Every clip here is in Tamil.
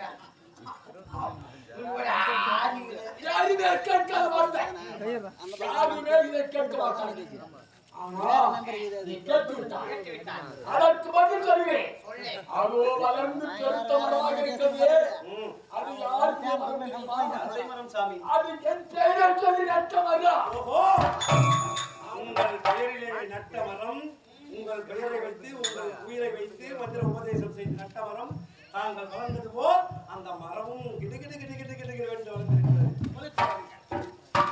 இருக்கிறார் யாருமே யாருமே இதை கேட்க மாட்டாங்க அதற்கு மட்டும் சொல்கிறேன் அது வளர்ந்து பெருத்த மரமாக இருக்கிறது அது யாருக்கு மரம் சாமி அது என் சொல்லி நட்ட மரம் உங்கள் பெயரிலே நட்ட மரம் உங்கள் பெயரை வைத்து உங்கள் உயிரை வைத்து மந்திர உபதேசம் செய்து நட்ட மரம் தாங்கள் வளர்ந்தது போல் அந்த மரமும் கிடு கிடு கிடு கிடு கிடு கிடு என்று வளர்ந்திருக்கிறது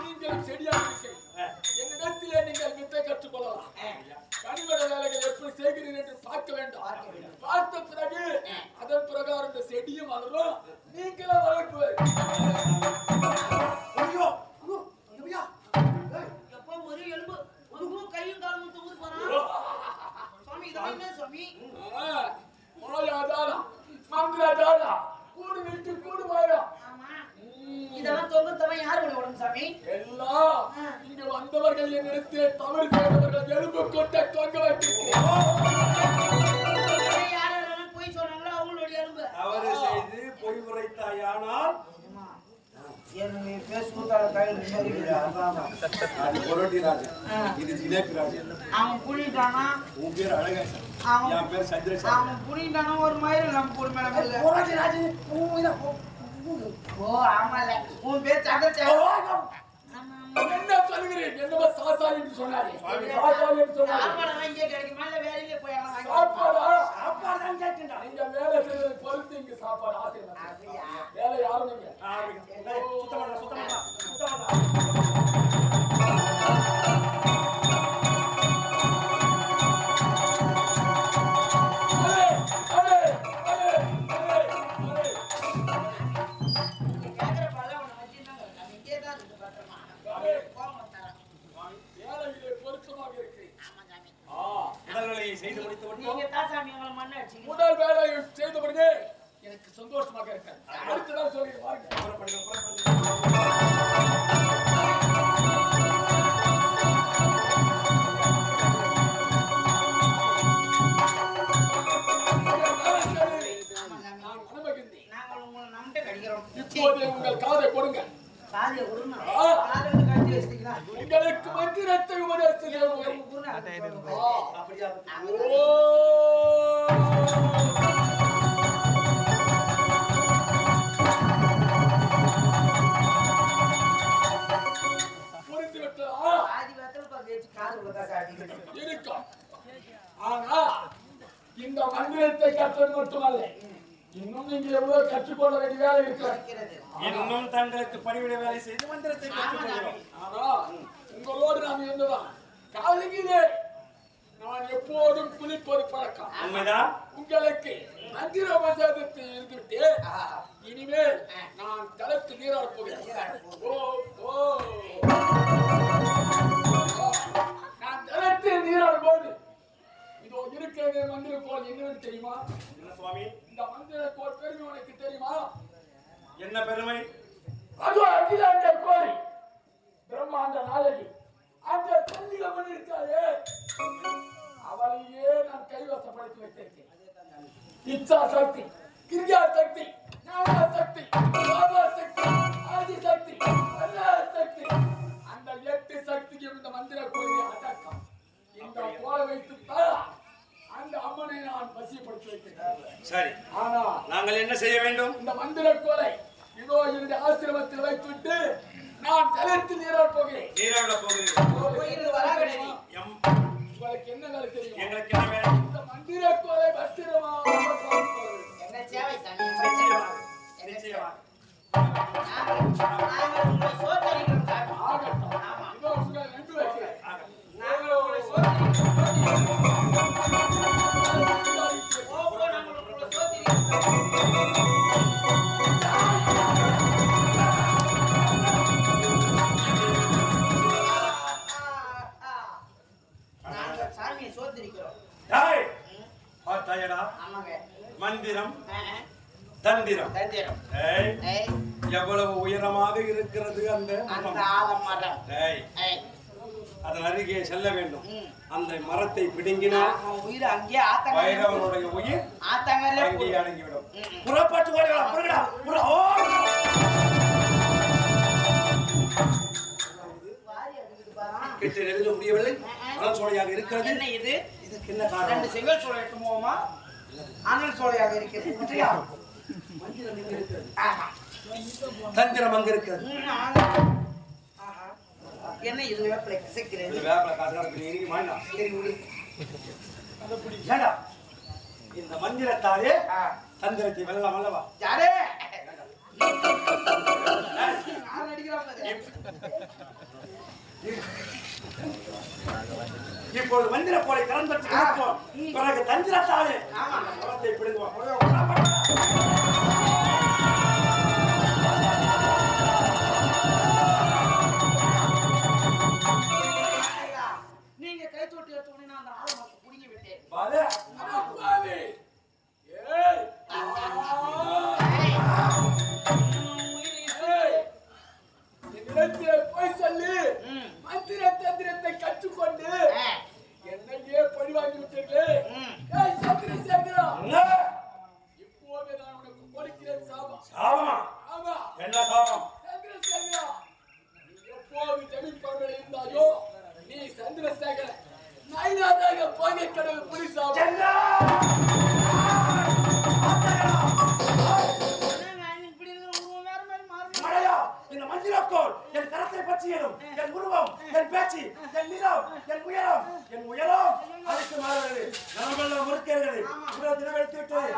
நீங்கள் செடியாக இருக்கிறீர்கள் என்னிடத்திலே நீங்கள் வித்தை கற்றுக்கொள்ளலாம். கனிவட வேலைகள் எப்படி செய்கிறீர்கள் என்று பார்க்க வேண்டும். பார்த்த பிறகு அதன் பிரகாரம் இந்த செடியும் வளரும் நீங்களும் வளர்க்குவது ஐயோ தொங்குத்தவன் யார் விடும் சாமி? எல்லாம் இங்க வந்தவர்கள் என்னிடத்தில் தவறு செய்தவர்கள் எலும்பு கொட்ட தொங்க வைத்திருக்கிறேன் போய் சொன்னாங்களோ அவங்களுடைய எலும்பு. தவறு செய்து பொய் உரைத்தாயானால் அவன் புரிஞ்சுட்டானா உன் பேர் அழகா அவன் என் பேர் சந்திரசேகர் அவன் புரிஞ்சுட்டானா ஒரு மாதிரி நம்ம ஓ ஆமால. உன் பேர் சந்திரசேகர் என்ன சொல்கிறேன் என்னவோ சாசா என்று சொன்னாரே சாசா என்று சொன்னாரே சாப்பாடு இங்கே கிடைக்குமா இல்ல புறப்படுங்க ஆமா சாமி. நான் அனுமகிந்தேன் நாங்கள் உங்களை. இப்போது காதை கொடுங்க? உங்களுக்கு மந்திரத்தை உபதேசம். அப்படியா? இந்த மந்திரத்தை கற்றது மட்டுமல்ல இன்னும் நீங்க எவ்வளவு கற்றுக்கொள்ள வேண்டிய வேலை இருக்கிறது. இன்னும் தங்களுக்கு பணிவிட வேலை செய்து மந்திரத்தை கற்றுக்கொள்கிறோம். ஆனா உங்களோடு நாம் இருந்ததான். காலையிலே நான் எப்போதும் குளிப்பது பழக்கம். உண்மைதான். உங்களுக்கு மந்திர மசாதத்தை இருந்துவிட்டு ஆஹா. இனிமேல் நான் தலைக்கு நீராட போகிறேன். ஓ ஓ. நான் தலைத்தில் நீராடும் போது இருக்கிறது மந்திர கோல் என்னன்னு தெரியுமா? என்ன சுவாமி? இந்த மந்திர கோல் பெருமை உனக்கு தெரியுமா? என்ன பெருமை? அது அகிலாண்ட கோரி பிரம்மாண்ட நாயகி. அந்த சல்லிகமன் இருக்காளே அவளையே நான் கைவசப்படுத்தி வைத்திருக்கேன். இச்சா சக்தி கிரியா சக்தி ஞான சக்தி பாபா சக்தி ஆதி சக்தி அண்ணா சக்தி. அந்த எட்டு சக்திக்கு இந்த மந்திர கோயிலை அடக்கம். இந்த கோலை வைத்து தான் அந்த அம்மனை நான் வசியப்படுத்தி வைக்கிறேன். சரி. ஆனா நாங்கள் என்ன செய்ய வேண்டும்? இந்த மந்திர கோலை இதோ என்னுடைய ஆசிரமத்தில் வைத்துவிட்டு நான் தலைத்து நீராட போகிறேன். நீராட. எம். உங்களுக்கு என்ன தெரியும்? எங்களுக்கு என்ன வேலை? இந்த மந்திர கோலை பத்திரமாக தந்திரம். எவ்வளவு உயரமாக இருக்கிறது அந்த. ஆலமரம் அதன் அருகே செல்ல வேண்டும். அந்த மரத்தை பிடுங்கினால் உயிர் ஆத்தங்கரையில வைரவனுடைய உயிர் அங்கே. அடங்கிவிடும். புறப்பட்டு. கிட்ட நெருங்க முடியவில்லை. மரம் சோலையாக இருக்கிறது. என்ன இது? இதுக்கு என்ன காரணம்? செங்கல் சோலை எட்டு போவோமா? அனல் சோலையாக இருக்கிறது சரியா? மந்திரம் இங்க இருக்கிறது ஆமா. தந்திரம் அங்க இருக்கிறது. என்ன இது வேப்பிலை கசைக்கிறது இது வேப்பல காசுக்கு நீ வேண்டாம் சரி விடு. ஏண்டா இந்த மந்திரத்தாலே. தந்திரத்தை வெல்லலாம் அல்லவா யாரே அது? இப்போது மந்திர போலை கலந்து. பிறகு தந்திரத்தாலே ஆமா. இந்த மந்திரக்கோள் என் கரத்தை பற்றியதும் என் உருவம் என் பேச்சு என் நிறம் என் உயரம் என் உயரம். அதுக்கு மாறுகிறது. நலமெல்லாம் முறுக்கிறது தினம் எடுத்து விட்டது